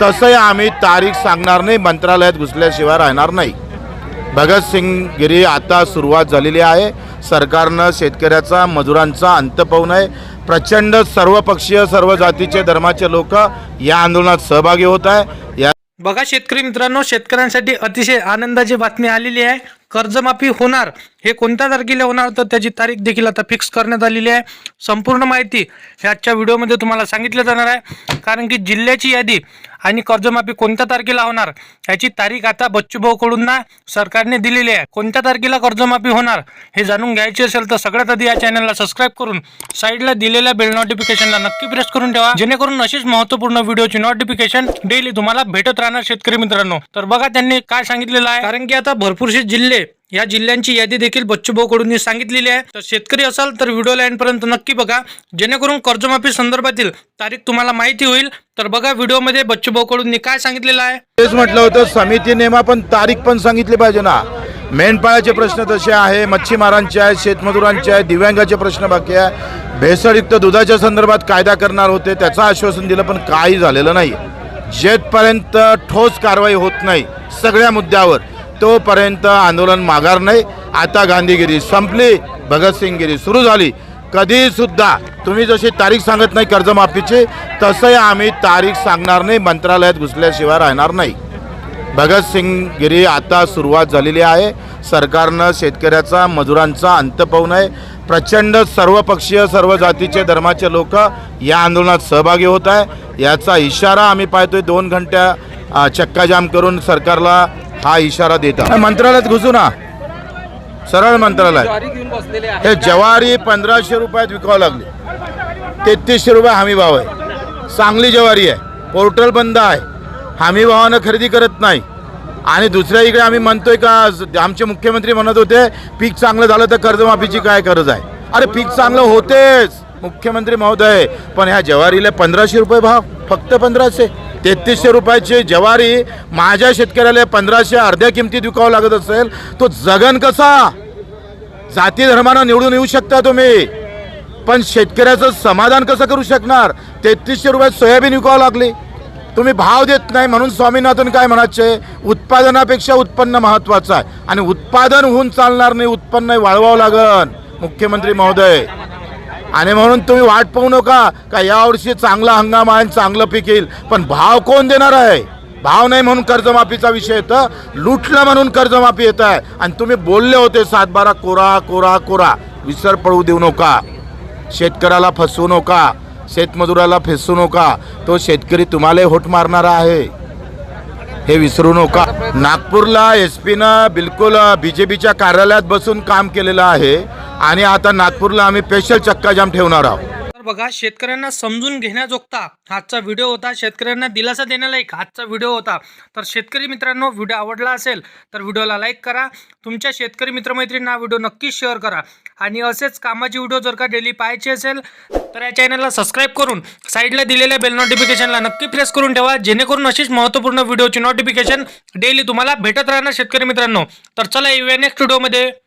तसंही आम्ही तारीख सांगणार नाही मंत्रालयात घुसल्याशिवाय राहणार नाही. भगतसिंगगिरी आता सुरुवात झालेली आहे. सरकारनं शेतकऱ्याचा मजुरांचा अंत पाहू नये. प्रचंड सर्वपक्षीय सर्व जातीचे धर्माचे लोक या आंदोलनात सहभागी होत आहे. या बघा शेतकरी मित्रांनो शेतकऱ्यांसाठी अतिशय आनंदाची बातमी आलेली आहे. कर्जमाफी होणार हे कोणत्या तारखेला होणार तर त्याची तारीख देखील आता फिक्स करण्यात आलेली आहे. संपूर्ण माहिती हे आजच्या व्हिडिओमध्ये तुम्हाला सांगितलं जाणार आहे. कारण की जिल्ह्याची यादी आणि कर्जमाफी कोणत्या तारखेला होणार? याची तारीख आता बच्चूभाऊकडून ना सरकारने दिलेली आहे. कोणत्या तारखेला कर्जमाफी होणार? हे जाणून घ्यायचे असेल तर सगळ्यात आधी या चॅनलला सबस्क्राईब करून साईडला दिलेल्या बेल नोटिफिकेशनला नक्की प्रेस करून ठेवा. जेणेकरून अशीच महत्त्वपूर्ण व्हिडिओची नोटिफिकेशन डेली तुम्हाला भेटत राहणार शेतकरी मित्रांनो. तर बघा त्यांनी काय सांगितलेलं आहे. कारण की आता भरपूरसे जिल्हे या जिल्ह्यांची यादी देखील बच्चूभाऊकडून सांगितलेली आहे. तर शेतकरी असाल तर व्हिडिओ एंडपर्यंत नक्की बघा. जेणेकरून कर्जमाफी संदर्भातील तारीख तुम्हाला माहिती होईल. तर बघा व्हिडिओमध्ये बच्चूभाऊकडून काय सांगितलेलं आहे. तेच म्हटलं होतं समिती नेमा पण तारीख पण सांगितली पाहिजे ना. मेंढपाळाचे प्रश्न तसे आहे मच्छीमारांचे आहे शेतमजुरांचे आहे दिव्यांगाचे प्रश्न बाकी आहे. भेसळयुक्त दुधाच्या संदर्भात कायदा करणार होते त्याचं आश्वासन दिलं पण काही झालेलं नाही. जेथपर्यंत ठोस कारवाई होत नाही सगळ्या मुद्द्यावर. तोपर्यंत आंदोलन माघार नाही. आता गांधीगिरी संपली भगतसिंगगिरी सुरू झाली. कधीसुद्धा तुम्ही जशी तारीख सांगत नाही कर्जमाफीची तसंही आम्ही तारीख सांगणार नाही मंत्रालयात घुसल्याशिवाय राहणार नाही. भगतसिंगगिरी आता सुरुवात झालेली आहे. सरकारनं शेतकऱ्याचा मजुरांचा अंत पाहू नये. प्रचंड सर्वपक्षीय सर्व जातीचे धर्माचे लोक या आंदोलनात सहभागी होत आहे. याचा इशारा आम्ही पाहतोय. दोन घंट्या चक्काजाम करून सरकारला हा इशारा देता. मंत्रालयात घुसू ना. सरळ मंत्रालय. ज्वारी घेऊन बसलेले आहे हे ज्वारी पंधराशे रुपयात विकावं लागली. तेहतीसशे रुपये हमी भाव आहे. चांगली ज्वारी आहे. पोर्टल बंद आहे. हमी भावानं खरेदी करत नाही. आणि दुसऱ्या इकडे आम्ही म्हणतोय का आमचे मुख्यमंत्री म्हणत होते पीक चांगलं झालं तर कर्जमाफीची काय गरज आहे? अरे पीक चांगलं होतेच मुख्यमंत्री महोदय. पण ह्या ज्वारीला पंधराशे रुपये भाव फक्त पंधराशे. तेहतीसशे रुपयाची ज्वारी माझ्या शेतकऱ्याला पंधराशे अर्ध्या किमतीत विकावं लागत असेल तो जगन कसा? जाती धर्मानं निवडून येऊ शकता तुम्ही. पण शेतकऱ्याचं समाधान कसं करू शकणार? तेहतीसशे रुपयात सोयाबीन विकावं लागली. तुम्ही भाव देत नाही म्हणून स्वामीनाथन काय म्हणायचे? उत्पादनापेक्षा उत्पन्न महत्वाचं आहे. आणि उत्पादन होऊन चालणार नाही उत्पन्न वाढवावं लागन. मुख्यमंत्री महोदय. आणि म्हणून तुम्ही वाट पाहू नका का यावर्षी चांगला हंगाम आहे आणि चांगलं पीक येईल. पण भाव कोण देणार आहे? भाव नाही म्हणून कर्जमाफीचा विषय येतं. लुटलं म्हणून कर्जमाफी येत आहे. आणि तुम्ही बोलले होते सातबारा कोरा कोरा कोरा. विसर पडू देऊ नका. शेतकऱ्याला फसवू नका. शेतमजुराला फसवू नका. तो शेतकरी तुम्हाला होट मारणारा आहे. हे विसरू नका. नागपूरला एस पीनं बिलकुल बी जे पीच्या कार्यालयात बसून काम केलेलं आहे. आणि आता नागपूरला आम्ही स्पेशल चक्काजाम ठेवणार आहोत. तर बघा शेतकऱ्यांना समजून घेण्याजोगता आजचा व्हिडिओ होता शेतकऱ्यांना दिलासा देण्यालायक आजचा व्हिडिओ होता. तर शेतकरी मित्रांनो व्हिडिओ आवडला असेल तर व्हिडिओला लाईक करा. तुमच्या शेतकरी मित्रमैत्रींना व्हिडिओ नक्कीच शेअर करा. आणि असेच कामाची व्हिडिओ जर का डेली पाहायचे असेल तर या चॅनलला सबस्क्राईब करून साईडला दिलेल्या बेल नोटिफिकेशनला नक्की प्रेस करून ठेवा. जेणेकरून अशीच महत्त्वपूर्ण व्हिडिओची नोटिफिकेशन डेली तुम्हाला भेटत राहणार शेतकरी मित्रांनो. तर चला येऊया नेक्स्ट व्हिडिओमध्ये